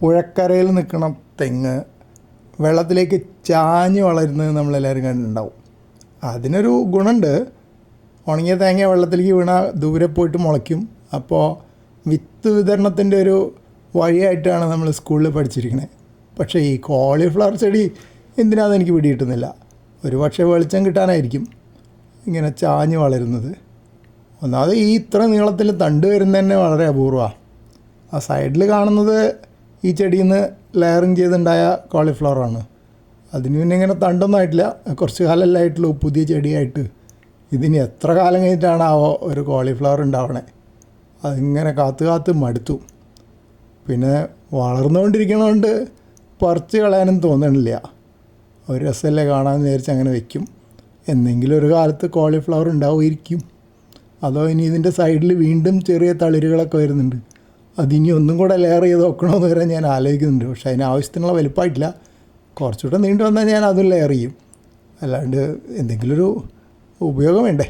പുഴക്കരയിൽ നിൽക്കുന്ന തെങ്ങ് വെള്ളത്തിലേക്ക് ചാഞ്ഞ് വളരുന്നത് നമ്മളെല്ലാവരും കണ്ടിട്ടുണ്ടാവും. അതിനൊരു ഗുണമുണ്ട്. ഉണങ്ങിയ തേങ്ങ വെള്ളത്തിലേക്ക് വീണാൽ ദൂരെ പോയിട്ട് മുളയ്ക്കും. അപ്പോൾ വിത്ത് വിതരണത്തിന്റെ ഒരു വഴിയായിട്ടാണ് നമ്മൾ സ്കൂളിൽ പഠിച്ചിരിക്കുന്നത് പക്ഷേ ഈ കോളിഫ്ലവർ ചെടി എന്തിനാണെന്ന് എനിക്ക് പിടികിട്ടുന്നില്ല. ഒരു പക്ഷേ വെളിച്ചം കിട്ടാനായിരിക്കും ഇങ്ങനെ ചാഞ്ഞ് വളരുന്നത്. ഒന്നാമത് ഈ ഇത്ര നീളത്തിൽ തണ്ട് വരുന്നതന്നെ വളരെ അപൂർവമാണ് ആ സൈഡിൽ കാണുന്നത് ഈ ചെടിയിൽ നിന്ന് ലെയറിങ് ചെയ്തുണ്ടായ കോളിഫ്ലവറാണ് അതിന് പിന്നെ ഇങ്ങനെ തണ്ടൊന്നും ആയിട്ടില്ല. കുറച്ച് കാലമല്ലേ ആയിട്ടുള്ളൂ പുതിയ ചെടിയായിട്ട്. ഇതിന് എത്ര കാലം കഴിഞ്ഞിട്ടാണാവോ ഒരു കോളിഫ്ലവർ ഉണ്ടാവണേ അതിങ്ങനെ കാത്ത് കാത്ത് മടുത്തു. പിന്നെ വളർന്നുകൊണ്ടിരിക്കണോണ്ട് പറിച്ച് കളയാനും തോന്നണില്ല. ഒരു രസമല്ലേ കാണാൻ വിചാരിച്ച് അങ്ങനെ വെക്കും. എന്തെങ്കിലും ഒരു കാലത്ത് കോളിഫ്ലവർ ഉണ്ടാവുമായിരിക്കും അതോ ഇനി ഇതിന്റെ സൈഡിൽ വീണ്ടും ചെറിയ തളിരുകളൊക്കെ വരുന്നുണ്ട്. അതിനി ഒന്നും കൂടെ ലെയർ ചെയ്ത് നോക്കണമെന്ന് വരെ ഞാൻ ആലോചിക്കുന്നുണ്ട്. പക്ഷേ അതിന് ആവശ്യത്തിനുള്ള വലുപ്പമായിട്ടില്ല കുറച്ചുകൂടെ നീണ്ടു വന്നാൽ ഞാൻ അതും ലെയർ ചെയ്യും. അല്ലാണ്ട് എന്തെങ്കിലും ഒരു ഉപയോഗം വേണ്ടേ?